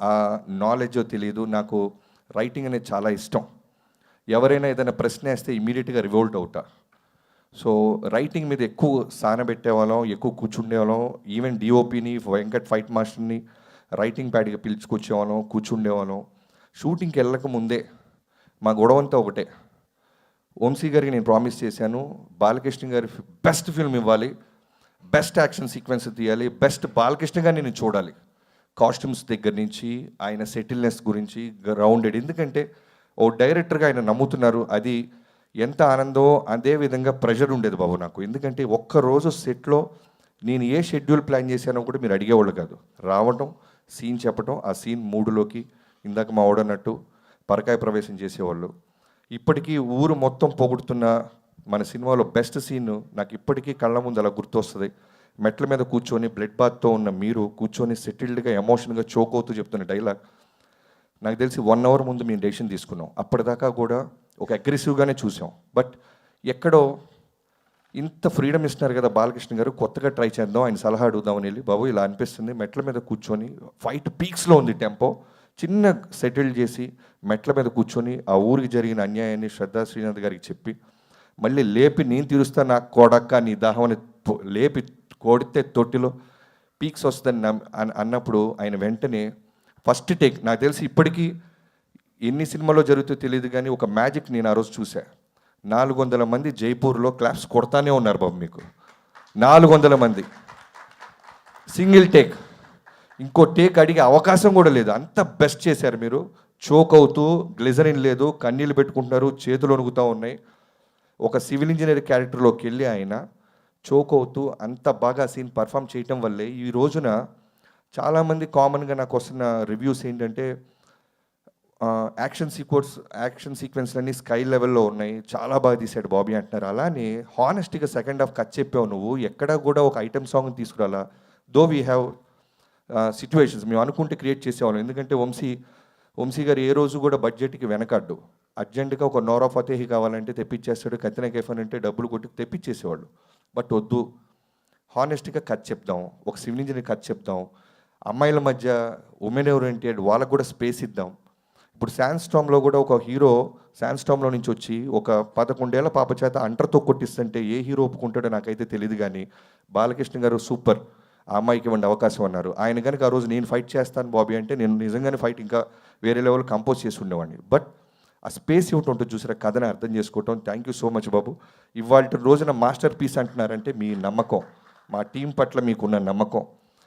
ఆ నాలెడ్జో తెలియదు నాకు రైటింగ్ అనేది చాలా ఇష్టం. ఎవరైనా ఏదైనా ప్రశ్న వేస్తే ఇమీడియట్గా రివోల్ట్ అవుతా. సో రైటింగ్ మీద ఎక్కువ సానబెట్టేవాళ్ళం ఎక్కువ కూర్చుండేవాళ్ళం. ఈవెన్ డిఓపిని వెంకట్ ఫైట్ మాస్టర్ని రైటింగ్ ప్యాడ్గా పిలుచుకొచ్చేవాళ్ళం కూర్చుండేవాళ్ళం. షూటింగ్కి వెళ్ళక ముందే మా గొడవంతా ఒకటే. వంశీ గారికి నేను ప్రామిస్ చేశాను బాలకృష్ణ గారి బెస్ట్ ఫిల్మ్ ఇవ్వాలి. బెస్ట్ యాక్షన్ సీక్వెన్స్ తీయాలి. బెస్ట్ బాలకృష్ణ గారిని నేను చూడాలి. కాస్ట్యూమ్స్ దగ్గర నుంచి ఆయన సెటిల్నెస్ గురించి గ్రౌండెడ్ ఎందుకంటే ఓ డైరెక్టర్గా ఆయన నమ్ముతున్నారు అది ఎంత ఆనందో అదే విధంగా ప్రెషర్ ఉండేది బాబు నాకు. ఎందుకంటే ఒక్కరోజు సెట్లో నేను ఏ షెడ్యూల్ ప్లాన్ చేశానో కూడా మీరు అడిగేవాళ్ళు కాదు. రావటం సీన్ చెప్పటం ఆ సీన్ మూడులోకి ఇందాక మా ఓడన్నట్టు పరకాయ ప్రవేశం చేసేవాళ్ళు. ఇప్పటికీ ఊరు మొత్తం పొగుడుతున్న మన సినిమాలో బెస్ట్ సీన్ నాకు ఇప్పటికీ కళ్ళ ముందు అలా గుర్తొస్తుంది. మెట్ల మీద కూర్చొని బ్లడ్ బాత్తో ఉన్న మీరు కూర్చొని సెటిల్డ్గా ఎమోషన్గా చోక్ అవుతూ చెప్తున్న డైలాగ్. నాకు తెలిసి వన్ అవర్ ముందు మేము డెసిషన్ తీసుకున్నాం. అప్పటిదాకా కూడా ఒక అగ్రెసివ్గానే చూసాం. బట్ ఎక్కడో ఇంత ఫ్రీడమ్ ఇస్తున్నారు కదా బాలకృష్ణ గారు కొత్తగా ట్రై చేద్దాం ఆయన సలహా అడుగుదామని వెళ్ళి బాబు ఇలా అనిపిస్తుంది మెట్ల మీద కూర్చొని ఫైట్ పీక్స్లో ఉంది టెంపో. చిన్న సెటిల్ చేసి మెట్ల మీద కూర్చొని ఆ ఊరికి జరిగిన అన్యాయాన్ని శ్రద్ధా శ్రీనాథ్ గారికి చెప్పి మళ్ళీ లేపి నేను తీరుస్తా నాకు కొడక్క నీ దాహం అని లేపి కొడితే తొట్టిలో పీక్స్ వస్తుందని అన్నప్పుడు ఆయన వెంటనే ఫస్ట్ టేక్ నాకు తెలిసి ఇప్పటికీ ఎన్ని సినిమాలో జరుగుతుందో తెలియదు కానీ ఒక మ్యాజిక్ నేను ఆ రోజు చూసా నాలుగు వందల మంది జైపూర్లో క్లాప్స్ కొడతానే ఉన్నారు బాబు మీకు. నాలుగు వందల మంది. Single take. ఇంకో టేక్ అడిగే అవకాశం కూడా లేదు. అంత బెస్ట్ చేశారు మీరు. చోక్ అవుతూ గ్లిజరిన్ లేదు కన్నీళ్ళు పెట్టుకుంటున్నారు చేతులు వణుకుతూ ఉన్నాయి. ఒక సివిల్ ఇంజనీర్ క్యారెక్టర్లోకి వెళ్ళి ఆయన చోక్ అవుతూ అంత బాగా సీన్ పర్ఫామ్ చేయటం వల్లే ఈ రోజున చాలామంది కామన్గా నాకు వస్తున్న రివ్యూస్ ఏంటంటే యాక్షన్ సీక్వెన్స్ యాక్షన్ సీక్వెన్స్లన్నీ స్కై లెవెల్లో ఉన్నాయి. చాలా బాగా తీశాడు బాబీ అంటున్నారు. అలానే హానెస్ట్గా సెకండ్ హాఫ్ కట్ చెప్పావు నువ్వు. ఎక్కడ కూడా ఒక ఐటమ్ సాంగ్ తీసుకురాలా? దో వీ హ్యావ్ సిచ్యువేషన్స్ మేము అనుకుంటే క్రియేట్ చేసేవాళ్ళం. ఎందుకంటే వంశీ వంశీ గారు ఏ రోజు కూడా బడ్జెట్కి వెనకడ్డు. అర్జెంటుగా ఒక నోరా ఫతేహి కావాలంటే తెప్పించేస్తాడు. కత్తిన కేఫన్ అంటే డబ్బులు కొట్టి తెప్పించేసేవాళ్ళు. బట్ వద్దు. హానెస్ట్గా కథ చెప్దాం. ఒక సివిల్ ఇంజనీర్ కథ చెప్దాం. అమ్మాయిల మధ్య ఉమెన్ ఓరియంటెడ్ వాళ్ళకు కూడా స్పేస్ ఇద్దాం. ఇప్పుడు శాన్స్టామ్లో కూడా ఒక హీరో శాన్స్టామ్లో నుంచి వచ్చి ఒక పదకొండేళ్ళ పాప చేత అంటర్తో కొట్టిస్తుంటే ఏ హీరో ఒప్పుకుంటాడో నాకైతే తెలియదు కానీ బాలకృష్ణ గారు సూపర్. ఆ అమ్మాయికి ఇవ్వండి అవకాశం అన్నారు. ఆయన కనుక ఆ రోజు నేను ఫైట్ చేస్తాను బాబీ అంటే నేను నిజంగానే ఫైట్ ఇంకా వేరే లెవెల్ కంపోజ్ చేసి ఉండేవాడిని. బట్ ఆ స్పేస్ ఇవ్వటం ఉంటుంది చూసారా కథని అర్థం చేసుకోవటం. థ్యాంక్ యూ సో మచ్ బాబు. ఇవాళ రోజున మాస్టర్ పీస్ అంటున్నారంటే మీ నమ్మకం. మా టీం పట్ల మీకున్న నమ్మకం.